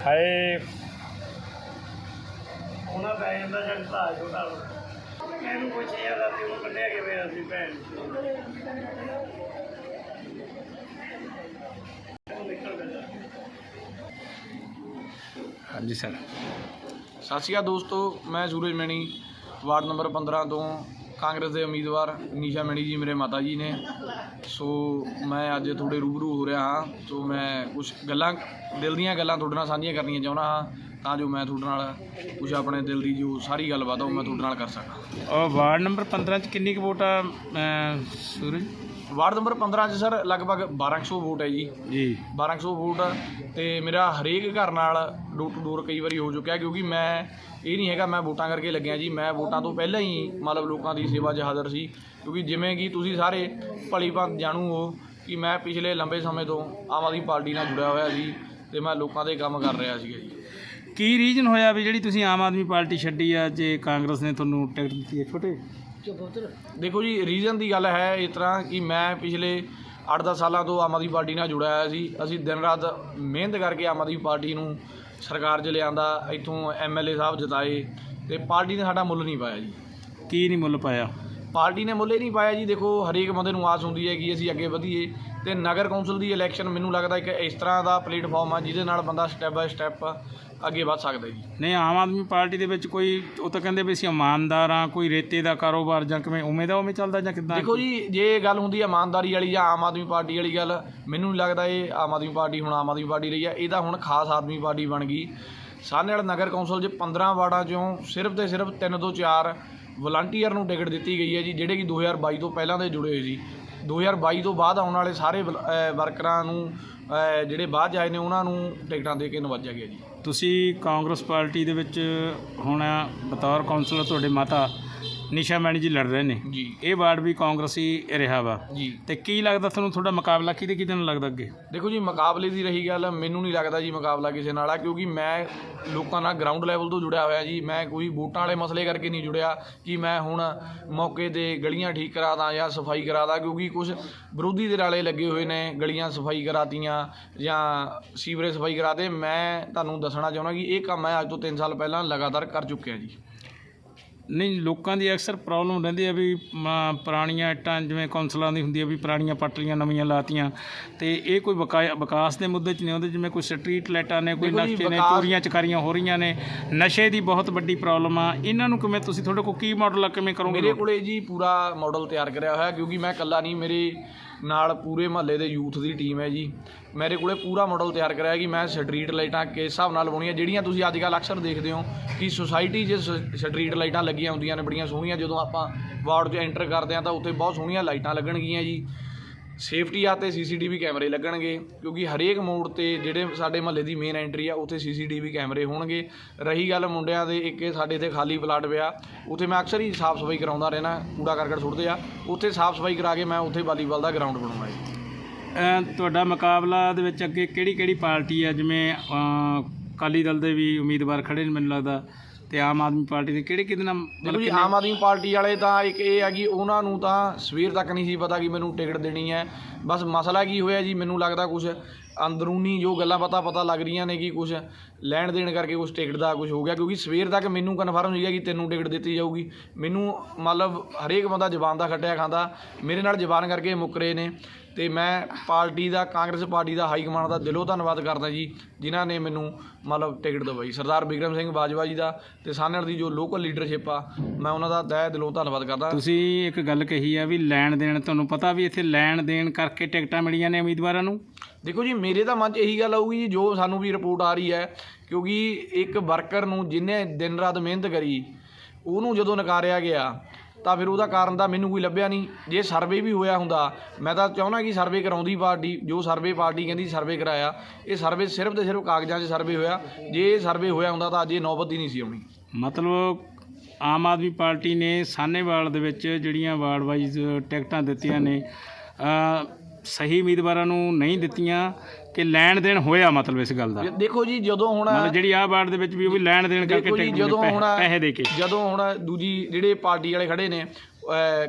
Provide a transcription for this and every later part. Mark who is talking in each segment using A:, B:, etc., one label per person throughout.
A: ਹਾਏ।
B: ਉਹਨਾਂ ਪੈ ਜਾਂਦਾ ਜਦ ਭਾ ਛੋਟਾ ਇਹਨੂੰ ਪੁੱਛ ਯਾਰ ਅਸੀਂ ਉਹ ਕੱਢਿਆ ਕਿਵੇਂ ਅਸੀਂ ਭੈਣ ਉਹ ਨਿਕਲ ਗਿਆ।
A: ਹਾਂਜੀ ਸਰ।
C: ਸਤਿ ਸ਼੍ਰੀ ਅਕਾਲ ਦੋਸਤੋ ਮੈਂ ਸੂਰਜ ਮੈਣੀ ਵਾਰਡ ਨੰਬਰ 15 ਤੋਂ ਕਾਂਗਰਸ ਦੇ ਉਮੀਦਵਾਰ ਨੀਸ਼ਾ ਮਣੀ ਜੀ, ਮੇਰੇ ਮਾਤਾ ਜੀ ਨੇ। ਸੋ ਮੈਂ ਅੱਜ ਤੁਹਾਡੇ ਰੂਬਰੂ ਹੋ ਰਿਹਾ ਹਾਂ। ਸੋ ਮੈਂ ਕੁਝ ਗੱਲਾਂ, ਦਿਲ ਦੀਆਂ ਗੱਲਾਂ ਤੁਹਾਡੇ ਨਾਲ ਸਾਂਝੀਆਂ ਕਰਨੀਆਂ ਚਾਹੁੰਦਾ ਹਾਂ, ਤਾਂ ਜੋ ਮੈਂ ਤੁਹਾਡੇ ਨਾਲ ਕੁਝ ਆਪਣੇ ਦਿਲ ਦੀ ਜੋ ਸਾਰੀ ਗੱਲਬਾਤ ਆ, ਉਹ ਮੈਂ ਤੁਹਾਡੇ ਨਾਲ ਕਰ ਸਕਾਂ।
A: ਵਾਰਡ ਨੰਬਰ 15 ਚ ਕਿੰਨੀ ਕੁ ਵੋਟ ਆ ਸੂਰਜ?
C: ਵਾਰਡ ਨੰਬਰ 15 'ਚ ਸਰ ਲਗਭਗ 1200 ਵੋਟ ਹੈ ਜੀ।
A: ਜੀ।
C: 1200 ਵੋਟ ਤੇ ਮੇਰਾ ਹਰੇਕ ਘਰ ਨਾਲ ਡੋਰ ਟੂ ਡੋਰ ਕਈ ਵਾਰੀ ਹੋ ਚੁੱਕਿਆ ਕਿਉਂਕਿ ਮੈਂ ਇਹ ਨਹੀਂ ਹੈਗਾ ਮੈਂ ਵੋਟਾਂ ਕਰਕੇ ਲੱਗਿਆ ਜੀ। ਮੈਂ ਵੋਟਾਂ ਤੋਂ ਪਹਿਲਾਂ ਹੀ ਮਤਲਬ ਲੋਕਾਂ ਦੀ ਸੇਵਾ 'ਚ ਹਾਜ਼ਰ ਸੀ ਕਿਉਂਕਿ ਜਿਵੇਂ ਕਿ ਤੁਸੀਂ ਸਾਰੇ ਭਲੀ ਭਾਂਤ ਜਾਣੂ ਹੋ ਕਿ ਮੈਂ ਪਿਛਲੇ ਲੰਬੇ ਸਮੇਂ ਤੋਂ ਆਮ ਆਦਮੀ ਪਾਰਟੀ ਨਾਲ ਜੁੜਿਆ ਹੋਇਆ ਸੀ ਤੇ ਮੈਂ ਲੋਕਾਂ ਦੇ ਕੰਮ ਕਰ ਰਿਹਾ ਸੀਗਾ ਜੀ।
A: ਕੀ ਰੀਜਨ ਹੋਇਆ ਵੀ ਜਿਹੜੀ ਤੁਸੀਂ ਆਮ ਆਦਮੀ ਪਾਰਟੀ ਛੱਡੀ ਆ ਜੇ ਕਾਂਗਰਸ ਨੇ ਤੁਹਾਨੂੰ ਟਿਕਟ ਦਿੱਤੀ ਹੈ ਛੋਟੇ?
C: ਦੇਖੋ ਜੀ ਰੀਜ਼ਨ ਦੀ ਗੱਲ ਹੈ ਇਸ ਤਰ੍ਹਾਂ ਕਿ ਮੈਂ ਪਿਛਲੇ 8-10 ਸਾਲਾਂ ਤੋਂ ਆਮ ਆਦਮੀ ਪਾਰਟੀ ਨਾਲ ਜੁੜਿਆ ਹੋਇਆ ਸੀ। ਅਸੀਂ ਦਿਨ ਰਾਤ ਮਿਹਨਤ ਕਰਕੇ ਆਮ ਆਦਮੀ ਪਾਰਟੀ ਨੂੰ ਸਰਕਾਰ 'ਚ ਲਿਆਂਦਾ ਇੱਥੋਂ ਐਮਐਲਏ ਸਾਹਿਬ ਜਿਤਾਏ ਤੇ ਪਾਰਟੀ ਨੇ ਸਾਡਾ ਮੁੱਲ ਨਹੀਂ ਪਾਇਆ ਜੀ।
A: ਕੀ ਨਹੀਂ ਮੁੱਲ ਪਾਇਆ?
C: ਪਾਰਟੀ ਨੇ ਮੁੱਲ ਇਹ ਨਹੀਂ ਪਾਇਆ ਜੀ। ਦੇਖੋ ਹਰੇਕ ਬੰਦੇ ਨੂੰ ਆਸ ਹੁੰਦੀ ਹੈ ਕਿ ਅਸੀਂ ਅੱਗੇ ਵਧੀਏ। ਤੇ ਨਗਰ ਕੌਂਸਲ ਦੀ ਇਲੈਕਸ਼ਨ ਮੈਨੂੰ ਲੱਗਦਾ ਇੱਕ ਇਸ ਤਰ੍ਹਾਂ ਦਾ ਪਲੇਟਫਾਰਮ ਆ ਜਿਹਦੇ ਨਾਲ ਬੰਦਾ ਸਟੈਪ ਬਾਏ ਸਟੈਪ ਅੱਗੇ ਵੱਧ ਸਕਦਾ ਜੀ।
A: ਨਹੀਂ ਆਮ ਆਦਮੀ ਪਾਰਟੀ ਦੇ ਵਿੱਚ ਕੋਈ ਉਹ ਤਾਂ ਕਹਿੰਦੇ ਵੀ ਅਸੀਂ ਇਮਾਨਦਾਰ ਆ ਕੋਈ ਰੇਤੇ ਦਾ ਕਾਰੋਬਾਰ ਜਾਂ ਕਿਵੇਂ ਉਵੇਂ ਦਾ ਉਵੇਂ ਚੱਲਦਾ ਜਾਂ ਕਿੱਦਾਂ?
C: ਦੇਖੋ ਜੀ ਜੇ ਗੱਲ ਹੁੰਦੀ ਇਮਾਨਦਾਰੀ ਵਾਲੀ ਜਾਂ ਆਮ ਆਦਮੀ ਪਾਰਟੀ ਵਾਲੀ ਗੱਲ ਮੈਨੂੰ ਲੱਗਦਾ ਇਹ ਆਮ ਆਦਮੀ ਪਾਰਟੀ ਹੁਣ ਆਮ ਆਦਮੀ ਪਾਰਟੀ ਰਹੀ ਹੈ ਇਹਦਾ ਹੁਣ ਖਾਸ ਆਦਮੀ ਪਾਰਟੀ ਬਣ ਗਈ। ਸਾਹਨੇ ਵਾਲਾ ਨਗਰ ਕੌਂਸਲ 'ਚ 15 ਵਾਰਡਾਂ 'ਚੋਂ ਸਿਰਫ ਤੇ ਸਿਰਫ 3 ਤੋਂ 4 ਵਲੰਟੀਅਰ ਨੂੰ ਟਿਕਟ ਦਿੱਤੀ ਗਈ ਹੈ ਜੀ ਜਿਹੜੇ ਕਿ 2022 ਤੋਂ ਪਹਿਲਾਂ ਦੇ ਜੁੜੇ ਹੋਏ ਸੀ। 2022 ਤੋਂ ਬਾਅਦ ਆਉਣ ਵਾਲੇ ਸਾਰੇ ਵਲ- ਅਹ ਵਰਕਰਾਂ ਨੂੰ, ਅਹ ਜਿਹੜੇ ਬਾਅਦ 'ਚ ਆਏ ਨੇ, ਉਹਨਾਂ ਨੂੰ ਟਿਕਟਾਂ ਦੇ ਕੇ ਨਵਾਜਿਆ ਗਿਆ ਜੀ।
A: ਤੁਸੀਂ ਕਾਂਗਰਸ ਪਾਰਟੀ ਦੇ ਵਿੱਚ ਹੁਣ ਬਤੌਰ ਕਾਉਂਸਲਰ ਤੁਹਾਡੇ ਮਾਤਾ ਨਿਸ਼ਾ ਮੈਣੀ ਜੀ ਲੜ ਰਹੇ ਨੇ।
C: ਜੀ।
A: ਇਹ ਵਾਰਡ ਵੀ ਕਾਂਗਰਸੀ ਰਿਹਾ ਵਾ।
C: ਜੀ।
A: ਤੇ ਕੀ ਲੱਗਦਾ ਤੁਹਾਨੂੰ ਤੁਹਾਡਾ ਮੁਕਾਬਲਾ ਕਿਹਦੇ ਕਿਹਦੇ ਨਾਲ ਲੱਗਦਾ ਅੱਗੇ?
C: ਦੇਖੋ ਜੀ ਮੁਕਾਬਲੇ ਦੀ ਰਹੀ ਗੱਲ ਮੈਨੂੰ ਨਹੀਂ ਲੱਗਦਾ ਜੀ ਮੁਕਾਬਲਾ ਕਿਸੇ ਨਾਲ ਆ ਕਿਉਂਕਿ ਮੈਂ ਲੋਕਾਂ ਨਾਲ ਗਰਾਊਂਡ ਲੈਵਲ ਤੋਂ ਜੁੜਿਆ ਹੋਇਆ ਜੀ। ਮੈਂ ਕੋਈ ਵੋਟਾਂ ਵਾਲੇ ਮਸਲੇ ਕਰਕੇ ਨਹੀਂ ਜੁੜਿਆ ਕਿ ਮੈਂ ਹੁਣ ਮੌਕੇ ਤੇ ਗਲੀਆਂ ਠੀਕ ਕਰਾ ਦਾਂ ਜਾਂ ਸਫ਼ਾਈ ਕਰਾ ਦਾਂ ਕਿਉਂਕਿ ਕੁਝ ਵਿਰੋਧੀ ਦੇ ਨਾਲੇ ਲੱਗੇ ਹੋਏ ਨੇ ਗਲੀਆਂ ਸਫ਼ਾਈ ਕਰਾਤੀਆਂ ਜਾਂ ਸੀਵਰੇਜ ਸਫ਼ਾਈ ਕਰਾਤੇ। ਮੈਂ ਤੁਹਾਨੂੰ ਦੱਸਣਾ ਚਾਹੁੰਦਾ ਕਿ ਇਹ ਕੰਮ ਮੈਂ ਅੱਜ ਤੋਂ 3 ਸਾਲ ਪਹਿਲਾਂ ਲਗਾਤਾਰ ਕਰ ਚੁੱਕਿਆ ਜੀ।
A: ਨਹੀਂ ਲੋਕਾਂ ਦੀ ਅਕਸਰ ਪ੍ਰੋਬਲਮ ਰਹਿੰਦੀ ਹੈ ਵੀ ਪੁਰਾਣੀਆਂ ਇੱਟਾਂ ਜਿਵੇਂ ਕੌਂਸਲਾਂ ਦੀ ਹੁੰਦੀ ਹੈ ਵੀ ਪੁਰਾਣੀਆਂ ਪੱਟਲੀਆਂ ਨਵੀਆਂ ਲਾਤੀਆਂ। ਤੇ ਇਹ ਕੋਈ ਵਿਕਾ- ਵਿਕਾਸ ਦੇ ਮੁੱਦੇ 'ਚ ਨਹੀਂ ਆਉਂਦੇ ਜਿਵੇਂ ਕੋਈ ਸਟਰੀਟ ਲਾਈਟਾਂ ਨੇ ਕੋਈ ਨਕਸ਼ੇ ਨੇ ਚੋਰੀਆਂ ਚਕਾਰੀਆਂ ਹੋ ਰਹੀਆਂ ਨੇ। ਨਸ਼ੇ ਦੀ ਬਹੁਤ ਵੱਡੀ ਪ੍ਰੋਬਲਮ ਆ। ਇਹਨਾਂ ਨੂੰ ਕਿਵੇਂ ਤੁਸੀਂ ਤੁਹਾਡੇ ਕੋਲ ਕੀ ਮਾਡਲ ਆ ਕਿਵੇਂ ਕਰੋਗੇ
C: ਮੇਰੇ ਕੋਲੇ ਜੀ ਪੂਰਾ ਮਾਡਲ ਤਿਆਰ ਕਰਿਆ ਹੋਇਆ ਕਿਉਂਕਿ ਮੈਂ ਇਕੱਲਾ ਨਹੀਂ ਮੇਰੇ ਨਾਲ ਪੂਰੇ ਮਹੱਲੇ ਦੇ ਯੂਥ ਦੀ ਟੀਮ ਹੈ ਜੀ। ਮੇਰੇ ਕੋਲੇ ਪੂਰਾ ਮਾਡਲ ਤਿਆਰ ਕਰਿਆ ਕਿ ਮੈਂ ਸਟਰੀਟ ਲਾਈਟਾਂ ਕਿਸ ਹਿਸਾਬ ਨਾਲ ਲਵਾਉਣੀਆਂ ਜਿਹੜੀਆਂ ਤੁਸੀਂ ਅੱਜ ਕੱਲ੍ਹ ਅਕਸਰ ਦੇਖਦੇ ਹੋ ਕਿ ਸੁਸਾਇਟੀ 'ਚ ਸ- ਸਟਰੀਟ ਲਾਈਟਾਂ ਲੱਗੀਆਂ ਹੁੰਦੀਆਂ ਨੇ, ਬੜੀਆਂ ਸੋਹਣੀਆਂ। ਜਦੋਂ ਆਪਾਂ ਵਾਰਡ 'ਚ ਐਂਟਰ ਕਰਦੇ ਹਾਂ ਤਾਂ ਉੱਥੇ ਬਹੁਤ ਸੋਹਣੀਆਂ ਲਾਈਟਾਂ ਲੱਗਣਗੀਆਂ ਜੀ। ਸੇਫਟੀ ਆ ਤੇ ਸੀਸੀਟੀਵੀ ਕੈਮਰੇ ਲੱਗਣਗੇ, ਕਿਉਂਕਿ ਹਰੇਕ ਮੋੜ ਤੇ ਜਿਹੜੇ ਸਾਡੇ ਮਹੱਲੇ ਦੀ ਮੇਨ ਐਂਟਰੀ ਆ, ਉੱਥੇ ਸੀਸੀਟੀਵੀ ਕੈਮਰੇ ਹੋਣਗੇ। ਰਹੀ ਗੱਲ ਮੁੰਡਿਆਂ ਦੇ, ਇੱਕ ਸਾਡੇ ਇੱਥੇ ਖਾਲੀ ਪਲਾਟ ਪਿਆ, ਉੱਥੇ ਮੈਂ ਅਕਸਰ ਹੀ ਸਾਫ਼ ਸਫ਼ਾਈ ਕਰਾਉਂਦਾ ਰਹਿਣਾ ਕੂੜਾ ਕਰਕਟ ਸੁੱਟਦੇ ਆ। ਉੱਥੇ ਸਾਫ਼ ਸਫ਼ਾਈ ਕਰਾ ਕੇ ਮੈਂ ਉੱਥੇ ਵਾਲੀਬਾਲ ਦਾ ਗਰਾਊਂਡ ਬਣਾਉਣਾ ਜੀ।
A: ਤੁਹਾਡਾ ਮੁਕਾਬਲਾ ਦੇ ਵਿੱਚ ਅੱਗੇ ਕਿਹੜੀ ਕਿਹੜੀ ਪਾਰਟੀ ਆ? ਜਿਵੇਂ ਅਕਾਲੀ ਦਲ ਦੇ ਵੀ ਉਮੀਦਵਾਰ ਖੜੇ ਨੇ, ਮੈਨੂੰ ਲੱਗਦਾ। ਤੇ ਆਮ ਆਦਮੀ ਪਾਰਟੀ ਦੇ ਕਿਹੜੇ ਕਿਹਦੇ ਨਾਲ
C: ਦੇਖੋ ਜੀ ਆਮ ਆਦਮੀ ਪਾਰਟੀ ਵਾਲੇ ਤਾਂ ਇੱਕ ਇਹ ਹੈ ਕਿ ਉਹਨਾਂ ਨੂੰ ਤਾਂ ਸਵੇਰ ਤੱਕ ਨਹੀਂ ਸੀ ਪਤਾ ਕਿ ਮੈਨੂੰ ਟਿਕਟ ਦੇਣੀ ਹੈ। ਬਸ ਮਸਲਾ ਕੀ ਹੋਇਆ ਜੀ ਮੈਨੂੰ ਲੱਗਦਾ ਕੁਝ ਅੰਦਰੂਨੀ ਜੋ ਗੱਲਾਂ ਪਤਾ ਪਤਾ ਲੱਗ ਰਹੀਆਂ ਨੇ ਕਿ ਕੁਝ ਲੈਣ ਦੇਣ ਕਰਕੇ ਕੁਝ ਟਿਕਟ ਦਾ ਕੁਝ ਹੋ ਗਿਆ ਕਿਉਂਕਿ ਸਵੇਰ ਤੱਕ ਮੈਨੂੰ ਕਨਫਰਮ ਸੀਗਾ ਕਿ ਤੈਨੂੰ ਟਿਕਟ ਦਿੱਤੀ ਜਾਊਗੀ। ਮੈਨੂੰ ਮਤਲਬ ਹਰੇਕ ਬੰਦਾ ਜ਼ਬਾਨ ਦਾ ਖੱਟਿਆ ਖਾਂਦਾ ਮੇਰੇ ਨਾਲ ਜ਼ਬਾਨ ਕਰਕੇ ਮੁੱਕਰੇ ਨੇ। ਤੇ ਮੈਂ ਪਾਰਟੀ ਦਾ ਕਾਂਗਰਸ ਪਾਰਟੀ ਦਾ ਹਾਈ ਕਮਾਂਡ ਦਾ ਦਿਲੋਂ ਧੰਨਵਾਦ ਕਰਦਾ ਜੀ ਜਿਨ੍ਹਾਂ ਨੇ ਮੈਨੂੰ ਮਤਲਬ ਟਿਕਟ ਦਵਾਈ। ਸਰਦਾਰ ਬਿਕਰਮ ਸਿੰਘ ਬਾਜਵਾ ਜੀ ਦਾ ਤੇ ਸਾਨੜ ਦੀ ਜੋ ਲੋਕਲ ਲੀਡਰਸ਼ਿਪ ਆ ਮੈਂ ਉਹਨਾਂ ਦਾ ਤਹਿ ਦਿਲੋਂ ਧੰਨਵਾਦ ਕਰਦਾ।
A: ਤੁਸੀਂ ਇੱਕ ਗੱਲ ਕਹੀ ਆ ਵੀ ਲੈਣ ਦੇਣ ਤੁਹਾਨੂੰ ਪਤਾ ਵੀ ਇੱਥੇ ਲੈਣ ਦੇਣ ਕਰਕੇ ਟਿਕਟਾਂ ਮਿਲੀਆਂ ਨੇ ਉਮੀਦਵਾਰਾਂ ਨੂੰ?
C: ਦੇਖੋ ਜੀ ਮੇਰੇ ਤਾਂ ਮਨ 'ਚ ਇਹੀ ਗੱਲ ਆਊਗੀ ਜੀ ਜੋ ਸਾਨੂੰ ਵੀ ਰਿਪੋਰਟ ਆ ਰਹੀ ਹੈ ਕਿਉਂਕਿ ਇੱਕ ਵਰਕਰ ਨੂੰ ਜਿਹਨੇ ਦਿਨ ਰਾਤ ਮਿਹਨਤ ਕਰੀ ਉਹਨੂੰ ਜਦੋਂ ਨਕਾਰਿਆ ਗਿਆ ਤਾਂ ਫਿਰ ਉਹਦਾ ਕਾਰਨ ਤਾਂ ਮੈਨੂੰ ਕੋਈ ਲੱਭਿਆ ਨਹੀਂ। ਜੇ ਸਰਵੇ ਵੀ ਹੋਇਆ ਹੁੰਦਾ, ਮੈਂ ਤਾਂ ਚਾਹੁੰਦਾ ਕਿ ਸਰਵੇ ਕਰਾਉਂਦੀ ਪਾਰਟੀ, ਜੋ ਸਰਵੇ ਪਾਰਟੀ ਕਹਿੰਦੀ ਸਰਵੇ ਕਰਾਇਆ, ਇਹ ਸਰਵੇ ਸਿਰਫ ਤੇ ਸਿਰਫ ਕਾਗਜ਼ਾਂ 'ਚ ਸਰਵੇ ਹੋਇਆ। ਜੇ ਇਹ ਸਰਵੇ ਹੋਇਆ ਹੁੰਦਾ ਤਾਂ ਅੱਜ ਇਹ ਨੌਬਤ ਹੀ ਨਹੀਂ ਸੀ ਆਉਣੀ।
A: ਮਤਲਬ ਆਮ ਆਦਮੀ ਪਾਰਟੀ ਨੇ ਸਾਨੇਵਾਲ ਦੇ ਵਿੱਚ ਜਿਹੜੀਆਂ ਵਾਰਡ ਵਾਈਜ਼ ਟਿਕਟਾਂ ਦਿੱਤੀਆਂ ਨੇ ਸਹੀ ਉਮੀਦਵਾਰਾਂ ਨੂੰ ਨਹੀਂ ਦਿੱਤੀਆਂ। ਕਿ ਲੈਣ ਦੇਣ ਹੋਇਆ ਮਤਲਬ ਇਸ ਗੱਲ ਦਾ।
C: ਦੇਖੋ ਜੀ ਜਦੋਂ ਹੁਣ
A: ਮਤਲਬ ਜਿਹੜੀ ਆਹ ਵਾਰਡ ਦੇ ਵਿੱਚ ਵੀ ਉਹ ਵੀ ਲੈਣ ਦੇਣ ਕਰਕੇ ਟਿਕਟ
C: ਜਦੋਂ ਹੁਣ
A: ਪੈਸੇ- ਦੇ ਕੇ।
C: ਜਦੋਂ ਹੁਣ ਦੂਜੀ ਜਿਹੜੇ ਪਾਰਟੀ ਵਾਲੇ ਖੜੇ ਨੇ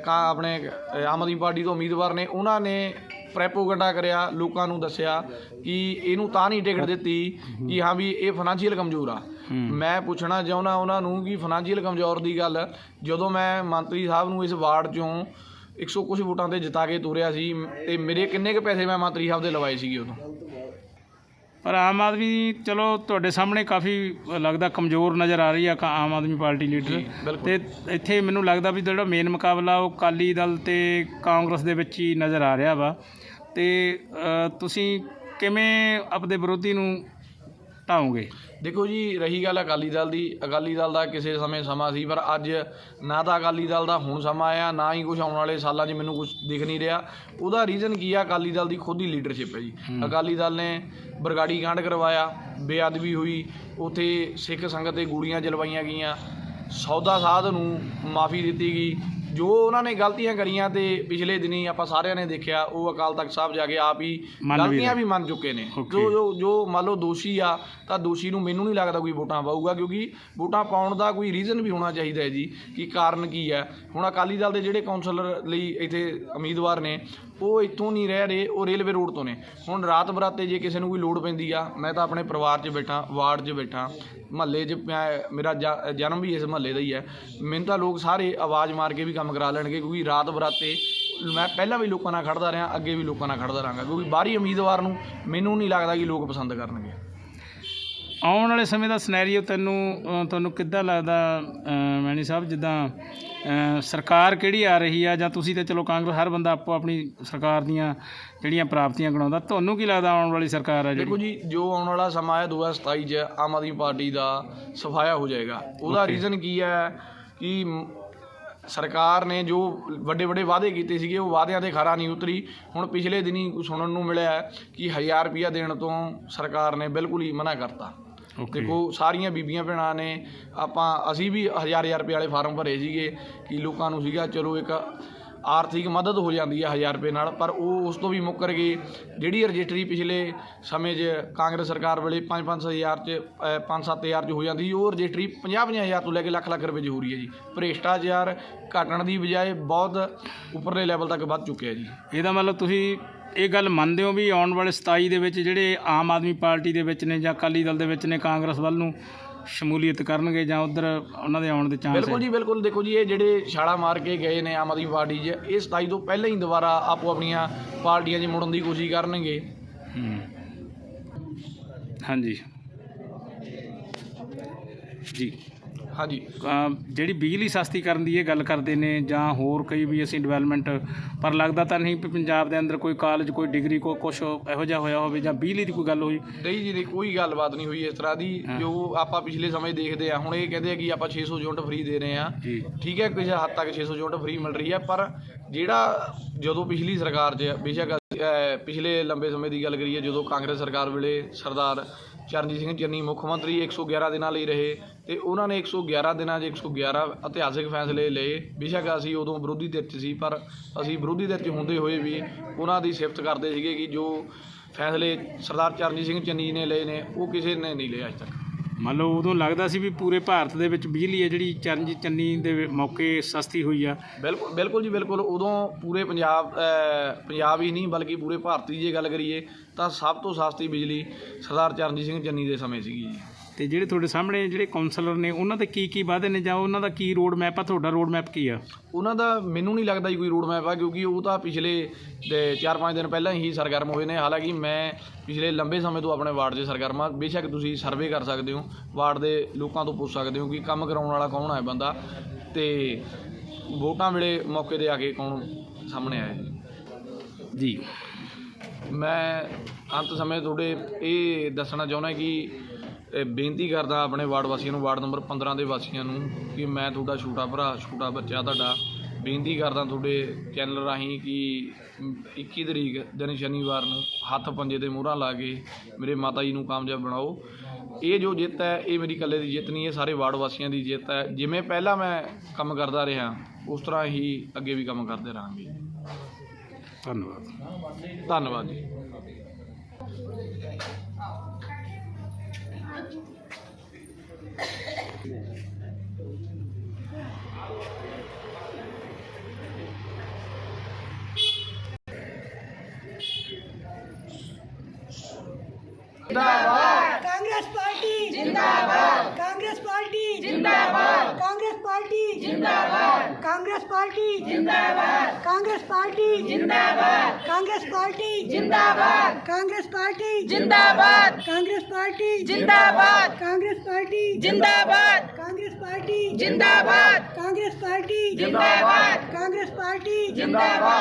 C: ਕਾ ਆਪਣੇ ਆਮ ਆਦਮੀ ਪਾਰਟੀ ਤੋਂ ਉਮੀਦਵਾਰ ਨੇ ਉਹਨਾਂ ਨੇ ਪ੍ਰੈਪੋਗੰਡਾ ਕਰਿਆ ਲੋਕਾਂ ਨੂੰ ਦੱਸਿਆ ਕਿ ਇਹਨੂੰ ਤਾਂ ਨਹੀਂ ਟਿਕਟ ਦਿੱਤੀ ਕਿ ਹਾਂ ਵੀ ਇਹ ਫਾਈਨੈਂਸ਼ੀਅਲ ਕਮਜ਼ੋਰ ਆ। ਮੈਂ ਪੁੱਛਣਾ ਚਾਹੁੰਦਾ ਉਹਨਾਂ ਨੂੰ ਕਿ ਫਾਈਨੈਂਸ਼ੀਅਲ ਕਮਜ਼ੋਰ ਦੀ ਗੱਲ ਜਦੋਂ ਮੈਂ ਮੰਤਰੀ ਸਾਹਿਬ ਨੂੰ ਇਸ ਵਾਰਡ ਚੋਂ 100 ਕੁਝ ਵੋਟਾਂ ਤੇ ਜਿਤਾ ਕੇ ਤੋਰਿਆ ਸੀ ਤੇ ਮੇਰੇ ਕਿੰਨੇ ਕੁ ਪੈਸੇ ਮੈਂ ਮੰਤਰੀ ਸਾਹਿਬ ਦੇ ਲਵਾਏ ਸੀਗੇ ਉਦੋਂ?
A: ਪਰ ਆਮ ਆਦਮੀ ਚਲੋ ਤੁਹਾਡੇ ਸਾਹਮਣੇ ਕਾਫੀ ਲੱਗਦਾ ਕਮਜ਼ੋਰ ਨਜ਼ਰ ਆ ਰਹੀ ਆ ਕਾ- ਆਮ ਆਦਮੀ ਪਾਰਟੀ ਲੀਡਰ। ਤੇ ਇੱਥੇ ਮੈਨੂੰ ਲੱਗਦਾ ਵੀ ਜਿਹੜਾ ਮੇਨ ਮੁਕਾਬਲਾ ਉਹ ਕਾਲੀ ਦਲ ਤੇ ਕਾਂਗਰਸ ਦੇ ਵਿੱਚ ਹੀ ਨਜ਼ਰ ਆ ਰਿਹਾ ਵਾ। ਤੇ ਅ, ਤੁਸੀਂ ਕਿਵੇਂ ਆਪਦੇ ਵਿਰੋਧੀ ਨੂੰ ਢਾਓਗੇ
C: ਦੇਖੋ ਜੀ ਰਹੀ ਗੱਲ ਅਕਾਲੀ ਦਲ ਦੀ। ਅਕਾਲੀ ਦਲ ਦਾ ਕਿਸੇ ਸਮੇਂ ਸਮਾਂ ਸੀ ਪਰ ਅੱਜ ਨਾ ਤਾਂ ਅਕਾਲੀ ਦਲ ਦਾ ਹੁਣ ਸਮਾਂ ਆਇਆ ਨਾ ਹੀ ਕੁਝ ਆਉਣ ਵਾਲੇ ਸਾਲਾਂ 'ਚ ਮੈਨੂੰ ਕੁਝ ਦਿਖ ਨਹੀਂ ਰਿਹਾ। ਉਹਦਾ ਰੀਜ਼ਨ ਕੀ ਆ? ਅਕਾਲੀ ਦਲ ਦੀ ਖੁਦ ਹੀ ਲੀਡਰਸ਼ਿਪ ਹੈ ਜੀ। ਅਕਾਲੀ ਦਲ ਨੇ ਬਰਗਾੜੀ ਕਾਂਡ ਕਰਵਾਇਆ ਬੇਅਦਬੀ ਹੋਈ। ਉਥੇ ਸਿੱਖ ਸੰਗਤ ਤੇ ਗੋਲੀਆਂ ਚਲਵਾਈਆਂ ਗਈਆਂ। ਸੌਦਾ ਸਾਧ ਨੂੰ ਮਾਫੀ ਦਿੱਤੀ ਗਈ। ਜੋ ਉਹਨਾਂ ਨੇ ਗਲਤੀਆਂ ਕਰੀਆਂ ਤੇ ਪਿਛਲੇ ਦਿਨੀ ਆਪਾਂ ਸਾਰਿਆਂ ਨੇ ਦੇਖਿਆ ਉਹ ਅਕਾਲ ਤਖਤ ਸਾਹਿਬ ਜਾ ਕੇ ਆਪ ਹੀ
A: ਮੰਨ ਵੀ
C: ਗਲਤੀਆਂ। ਵੀ ਮੰਨ ਚੁੱਕੇ ਨੇ
A: Okay.
C: ਜੋ ਜੋ ਜੋ ਮੰਨ ਲਓ ਦੋਸ਼ੀ ਆ ਤਾਂ ਦੋਸ਼ੀ ਨੂੰ ਮੈਨੂੰ ਨਹੀਂ ਲੱਗਦਾ ਕੋਈ ਵੋਟਾਂ ਪਾਊਗਾ ਕਿਉਂਕਿ ਵੋਟਾਂ ਪਾਉਣ ਦਾ ਕੋਈ ਰੀਜ਼ਨ ਵੀ ਹੋਣਾ ਚਾਹੀਦਾ ਹੈ ਜੀ ਕਿ ਕਾਰਨ ਕੀ ਹੈ ਹੁਣ ਅਕਾਲੀ ਦਲ ਦੇ ਜਿਹੜੇ ਕਾਉਂਸਲਰ ਲਈ ਇੱਥੇ ਉਮੀਦਵਾਰ ਨੇ ਉਹ ਇੱਥੋਂ ਨਹੀਂ ਰਹਿ ਰਹੇ ਉਹ ਰੇਲਵੇ ਰੋਡ ਤੋਂ ਨੇ ਹੁਣ ਰਾਤ ਬਰਾਤੇ ਜੇ ਕਿਸੇ ਨੂੰ ਕੋਈ ਲੋੜ ਪੈਂਦੀ ਆ ਮੈਂ ਤਾਂ ਆਪਣੇ ਪਰਿਵਾਰ 'ਚ ਬੈਠਾ ਵਾਰਡ 'ਚ ਬੈਠਾ ਮਹੱਲੇ 'ਚ ਮੈਂ- ਮੇਰਾ ਜ- ਜਨਮ ਵੀ ਇਸ ਮਹੱਲੇ ਦਾ ਹੀ ਹੈ ਮੈਨੂੰ ਤਾਂ ਲੋਕ ਸਾਰੇ ਆਵਾਜ਼ ਮਾਰ ਕੇ ਵੀ ਕੰਮ ਕਰਾ ਲੈਣਗੇ ਕਿਉਂਕਿ ਰਾਤ ਬਰਾਤੇ ਮੈਂ ਪਹਿਲਾਂ ਵੀ ਲੋਕਾਂ ਨਾਲ ਖੜਦਾ ਰਿਹਾ ਅੱਗੇ ਵੀ ਲੋਕਾਂ ਨਾਲ ਖੜਦਾ ਰਹਾਂਗਾ ਕਿਉਂਕਿ ਬਾਹਰੀ ਉਮੀਦਵਾਰ ਨੂੰ ਮੈਨੂੰ ਨਹੀਂ ਲੱਗਦਾ ਕਿ ਲੋਕ ਪਸੰਦ ਕਰਨਗੇ।
A: ਆਉਣ ਵਾਲੇ ਸਮੇਂ ਦਾ ਸਿਨੈਰੀਓ ਤੈਨੂੰ ਤੁਹਾਨੂੰ ਕਿੱਦਾਂ ਲੱਗਦਾ? ਮੈਣੀ ਸਾਹਿਬ ਜਿੱਦਾਂ ਸਰਕਾਰ ਕਿਹੜੀ ਆ ਰਹੀ ਆ ਜਾਂ ਤੁਸੀਂ ਤੇ ਚਲੋ ਕਾਂਗਰਸ ਹਰ ਬੰਦਾ ਆਪੋ ਆਪਣੀ ਸਰਕਾਰ ਦੀਆਂ ਜਿਹੜੀਆਂ ਪ੍ਰਾਪਤੀਆਂ ਗਣਾਉਂਦਾ ਤੁਹਾਨੂੰ ਕੀ ਲੱਗਦਾ ਆਉਣ ਵਾਲੀ ਸਰਕਾਰ ਆ
C: ਦੇਖੋ
A: ਜਿਹੜੀ
C: ਜੀ ਜੋ ਆਉਣ ਵਾਲਾ ਸਮਾਂ ਹੈ 2027 ਚ ਆਮ ਆਦਮੀ ਪਾਰਟੀ ਦਾ ਸਫਾਇਆ ਹੋ ਜਾਏਗਾ। ਉਹਦਾ ਰੀਜ਼ਨ ਕੀ ਹੈ ਕਿ ਸਰਕਾਰ ਨੇ ਜੋ ਵੱਡੇ ਵੱਡੇ ਵਾਅਦੇ ਕੀਤੇ ਸੀਗੇ ਉਹ ਵਾਅਦਿਆਂ ਤੇ ਖਰਾ ਨਹੀਂ ਉਤਰੀ। ਹੁਣ ਪਿਛਲੇ ਦਿਨੀ ਸੁਣਨ ਨੂੰ ਮਿਲਿਆ ਕਿ 1000 ਰੁਪਿਆ ਦੇਣ ਤੋਂ ਸਰਕਾਰ ਨੇ ਬਿਲਕੁਲ ਹੀ ਮਨਾ ਕਰਤਾ। ਦੇਖੋ ਸਾਰੀਆਂ ਬੀਬੀਆਂ ਭੈਣਾਂ ਨੇ ਆਪਾਂ ਅਸੀਂ ਵੀ ਹਜ਼ਾਰ ਹਜ਼ਾਰ ਰੁਪਏ ਵਾਲੇ ਫਾਰਮ ਭਰੇ ਸੀਗੇ ਕਿ ਲੋਕਾਂ ਨੂੰ ਸੀਗਾ ਚਲੋ ਇੱਕ ਆਰਥਿਕ ਮਦਦ ਹੋ ਜਾਂਦੀ ਹੈ 1000 ਰੁਪਏ ਨਾਲ ਪਰ ਉਹ ਉਸ ਤੋਂ ਵੀ ਮੁੱਕਰ ਗਏ ਜਿਹੜੀ ਰਜਿਸਟਰੀ ਪਿਛਲੇ ਸਮੇਂ 'ਚ ਕਾਂਗਰਸ ਸਰਕਾਰ ਵੇਲੇ 5-5 ਹਜ਼ਾਰ 'ਚ 5-7 ਹਜ਼ਾਰ 'ਚ ਹੋ ਜਾਂਦੀ ਸੀ, ਉਹ ਰਜਿਸਟਰੀ 50-50 ਹਜ਼ਾਰ ਤੋਂ ਲੈ ਕੇ ਲੱਖ ਲੱਖ ਰੁਪਏ 'ਚ ਹੋ ਰਹੀ ਹੈ ਜੀ। ਭ੍ਰਿਸ਼ਟਾਚਾਰ ਘਟਣ ਦੀ ਬਜਾਏ ਬਹੁਤ ਉੱਪਰਲੇ ਲੈਵਲ ਤੱਕ ਵੱਧ ਚੁੱਕਿਆ ਜੀ।
A: ਇਹਦਾ ਮਤਲਬ ਤੁਸੀਂ ਇਹ ਗੱਲ ਮੰਨਦੇ ਹੋ ਵੀ ਆਉਣ ਵਾਲੇ 27 ਦੇ ਵਿੱਚ ਜਿਹੜੇ ਆਮ ਆਦਮੀ ਪਾਰਟੀ ਦੇ ਵਿੱਚ ਨੇ ਜਾਂ ਅਕਾਲੀ ਦਲ ਦੇ ਵਿੱਚ ਨੇ ਕਾਂਗਰਸ ਵੱਲ ਨੂੰ ਸ਼ਮੂਲੀਅਤ ਕਰਨਗੇ ਜਾਂ ਉਧਰ ਉਹਨਾਂ ਦੇ ਆਉਣ ਦੇ ਚਾਂਸ
C: ਬਿਲਕੁਲ ਜੀ ਬਿਲਕੁਲ। ਦੇਖੋ ਜੀ ਇਹ ਜਿਹੜੇ ਛਾਲਾ ਮਾਰ ਕੇ ਗਏ ਨੇ ਆਮ ਆਦਮੀ ਪਾਰਟੀ 'ਚ ਇਹ 27 ਤੋਂ ਪਹਿਲਾਂ ਹੀ ਦੁਬਾਰਾ ਆਪੋ ਆਪਣੀਆਂ ਪਾਰਟੀਆਂ 'ਚ ਮੁੜਨ ਦੀ ਕੋਸ਼ਿਸ਼ ਕਰਨਗੇ।
A: ਹਾਂਜੀ। ਜੀ।
C: ਹਾਂਜੀ।
A: ਜਿਹੜੀ ਬਿਜਲੀ ਸਸਤੀ ਕਰਨ ਦੀ ਇਹ ਗੱਲ ਕਰਦੇ ਨੇ ਜਾਂ ਹੋਰ ਕਈ ਵੀ ਅਸੀਂ ਡਿਵੈਲਪਮੈਂਟ ਪਰ ਲੱਗਦਾ ਤਾਂ ਨਹੀਂ ਵੀ ਪੰਜਾਬ ਦੇ ਅੰਦਰ ਕੋਈ ਕਾਲਜ ਕੋਈ ਡਿਗਰੀ ਕੋਈ ਕੁਛ ਇਹੋ ਜਿਹਾ ਹੋਇਆ ਹੋਵੇ ਜਾਂ ਬਿਜਲੀ ਦੀ ਕੋਈ ਗੱਲ ਹੋਈ।
C: ਨਹੀਂ ਜੀ ਨਹੀਂ ਕੋਈ ਗੱਲਬਾਤ ਨਹੀਂ ਹੋਈ ਇਸ ਤਰ੍ਹਾਂ ਦੀ। ਜੋ ਆਪਾਂ ਪਿਛਲੇ ਸਮੇਂ ਦੇਖਦੇ ਆ ਹੁਣ ਇਹ ਕਹਿੰਦੇ ਆ ਕਿ ਆਪਾਂ 600 ਯੂਨਿਟ ਫ੍ਰੀ ਦੇ ਰਹੇ ਆ।
A: ਜੀ।
C: ਠੀਕ ਹੈ ਕਿਸੇ ਹੱਦ ਤੱਕ 600 ਯੂਨਿਟ ਫ੍ਰੀ ਮਿਲ ਰਹੀ ਹੈ ਪਰ ਜਿਹੜਾ ਜਦੋਂ ਪਿਛਲੀ ਸਰਕਾਰ 'ਚ ਬੇਸ਼ੱਕ ਅਹ, ਪਿਛਲੇ ਲੰਬੇ ਸਮੇਂ ਦੀ ਗੱਲ ਕਰੀਏ ਜਦੋਂ ਕਾਂਗਰਸ ਸਰਕਾਰ ਵੇਲੇ ਸਰਦਾਰ ਚਰਨਜੀਤ ਸਿੰਘ ਚੰਨੀ ਮੁੱਖ ਮੰਤਰੀ 111 ਦਿਨਾਂ ਲਈ ਰਹੇ ਤੇ ਉਹਨਾਂ ਨੇ 111 ਦਿਨਾਂ 'ਚ 111 ਇਤਿਹਾਸਿਕ ਫੈਸਲੇ ਲਏ। ਬੇਸ਼ੱਕ ਅਸੀਂ ਉਦੋਂ ਵਿਰੋਧੀ ਧਿਰ 'ਚ ਸੀ ਪਰ ਅਸੀਂ ਵਿਰੋਧੀ ਧਿਰ 'ਚ ਹੁੰਦੇ ਹੋਏ ਵੀ ਉਹਨਾਂ ਦੀ ਸਿਫਤ ਕਰਦੇ ਸੀਗੇ ਕਿ ਜੋ ਫੈਸਲੇ ਸਰਦਾਰ ਚਰਨਜੀਤ ਸਿੰਘ ਚੰਨੀ ਨੇ ਲਏ ਨੇ ਉਹ ਕਿਸੇ ਨੇ ਨਹੀਂ ਲਏ ਅੱਜ ਤੱਕ।
A: ਮੰਨ ਲਓ ਉਦੋਂ ਲੱਗਦਾ ਸੀ ਵੀ ਪੂਰੇ ਭਾਰਤ ਦੇ ਵਿੱਚ ਬਿਜਲੀ ਹੈ ਜਿਹੜੀ ਚਰਨਜੀਤ ਚੰਨੀ ਦੇ ਮੌਕੇ ਸਸਤੀ ਹੋਈ ਆ।
C: ਬਿਲਕੁਲ ਬਿਲਕੁਲ ਜੀ ਬਿਲਕੁਲ। ਉਦੋਂ ਪੂਰੇ ਪੰਜਾਬ ਪੰਜਾਬ ਹੀ ਨਹੀਂ ਬਲਕਿ ਪੂਰੇ ਭਾਰਤ ਦੀ ਜੇ ਗੱਲ ਕਰੀਏ ਤਾਂ ਸਭ ਤੋਂ ਸਸਤੀ ਬਿਜਲੀ ਸਰਦਾਰ ਚਰਨਜੀਤ ਸਿੰਘ ਚੰਨੀ ਦੇ ਸਮੇਂ ਸੀਗੀ ਜੀ।
A: ਤੇ ਜਿਹੜੇ ਤੁਹਾਡੇ ਸਾਹਮਣੇ ਜਿਹੜੇ ਕਾਉਂਸਲਰ ਨੇ ਉਹਨਾਂ ਦੇ ਕੀ ਕੀ ਵਾਅਦੇ ਨੇ ਜਾਂ ਉਹਨਾਂ ਦਾ ਕੀ ਰੋਡ ਮੈਪ ਆ? ਤੁਹਾਡਾ ਰੋਡ ਮੈਪ ਕੀ ਆ?
C: ਉਹਨਾਂ ਦਾ ਮੈਨੂੰ ਨਹੀਂ ਲੱਗਦਾ ਜੀ ਕੋਈ ਰੋਡ ਮੈਪ ਆ ਕਿਉਂਕਿ ਉਹ ਤਾਂ ਪਿਛਲੇ 4-5 ਦਿਨ ਪਹਿਲਾਂ ਹੀ ਸਰਗਰਮ ਹੋਏ ਨੇ। ਹਾਲਾਂਕਿ ਮੈਂ ਪਿਛਲੇ ਲੰਬੇ ਸਮੇਂ ਤੋਂ ਆਪਣੇ ਵਾਰਡ 'ਚ ਸਰਗਰਮ ਆ। ਬੇਸ਼ੱਕ ਤੁਸੀਂ ਸਰਵੇ ਕਰ ਸਕਦੇ ਹੋ ਵਾਰਡ ਦੇ ਲੋਕਾਂ ਤੋਂ ਪੁੱਛ ਸਕਦੇ ਹੋ ਕਿ ਕੰਮ ਕਰਾਉਣ ਵਾਲਾ ਕੌਣ ਹੈ ਬੰਦਾ। ਤੇ ਵੋਟਾਂ ਵੇਲੇ ਮੌਕੇ ਤੇ ਆ ਕੇ ਕੌਣ ਸਾਹਮਣੇ ਆਇਆ ਜੀ।
A: ਜੀ।
C: ਮੈਂ ਅੰਤ ਸਮੇਂ ਤੁਹਾਡੇ ਇਹ ਦੱਸਣਾ ਚਾਹੁੰਦਾ ਕਿ ਬੇਨਤੀ ਕਰਦਾ ਆਪਣੇ ਵਾਰਡ ਵਾਸੀਆਂ ਨੂੰ, ਵਾਰਡ ਨੰਬਰ 15 ਦੇ ਵਾਸੀਆਂ ਨੂੰ ਕਿ ਮੈਂ ਤੁਹਾਡਾ ਛੋਟਾ ਭਰਾ, ਛੋਟਾ ਬੱਚਾ ਤੁਹਾਡਾ ਬੇਨਤੀ ਕਰਦਾ ਤੁਹਾਡੇ ਚੈਨਲ ਰਾਹੀਂ ਕਿ 21 ਤਰੀਕ ਦਿਨ ਸ਼ਨੀਵਾਰ ਨੂੰ ਹੱਥ ਪੰਜੇ ਦੇ ਮੂਹਰਾਂ ਲਾ ਕੇ ਮੇਰੇ ਮਾਤਾ ਜੀ ਨੂੰ ਕਾਮਯਾਬ ਬਣਾਓ। ਇਹ ਜੋ ਜਿੱਤ ਹੈ, ਇਹ ਮੇਰੀ ਇਕੱਲੇ ਦੀ ਜਿੱਤ ਨਹੀਂ ਇਹ ਸਾਰੇ ਵਾਰਡ ਵਾਸੀਆਂ ਦੀ ਜਿੱਤ ਹੈ। ਜਿਵੇਂ ਪਹਿਲਾਂ ਮੈਂ ਕੰਮ ਕਰਦਾ ਰਿਹਾ, ਉਸ ਤਰ੍ਹਾਂ ਹੀ ਅੱਗੇ ਵੀ ਕੰਮ ਕਰਦੇ ਰਹਾਂਗੇ।
A: धन्यवाद।
C: धन्यवाद जी।
D: कांग्रेस पार्टी। जिंदाबाद। कांग्रेस पार्टी। जिंदाबाद। कांग्रेस पार्टी। जिंदाबाद। ਕਾਂਗਰਸ ਪਾਰਟੀ। ਜਿੰਦਾਬਾਦ। ਕਾਂਗਰਸ ਪਾਰਟੀ। ਜਿੰਦਾਬਾਦ। ਕਾਂਗਰਸ ਪਾਰਟੀ। ਜਿੰਦਾਬਾਦ। ਕਾਂਗਰਸ ਪਾਰਟੀ। ਜਿੰਦਾਬਾਦ। ਕਾਂਗਰਸ ਪਾਰਟੀ। ਜਿੰਦਾਬਾਦ। ਕਾਂਗਰਸ ਪਾਰਟੀ। ਜਿੰਦਾਬਾਦ। ਕਾਂਗਰਸ ਪਾਰਟੀ। ਜਿੰਦਾਬਾਦ। ਕਾਂਗਰਸ ਪਾਰਟੀ। ਜਿੰਦਾਬਾਦ। ਕਾਂਗਰਸ ਪਾਰਟੀ। ਜਿੰਦਾਬਾਦ।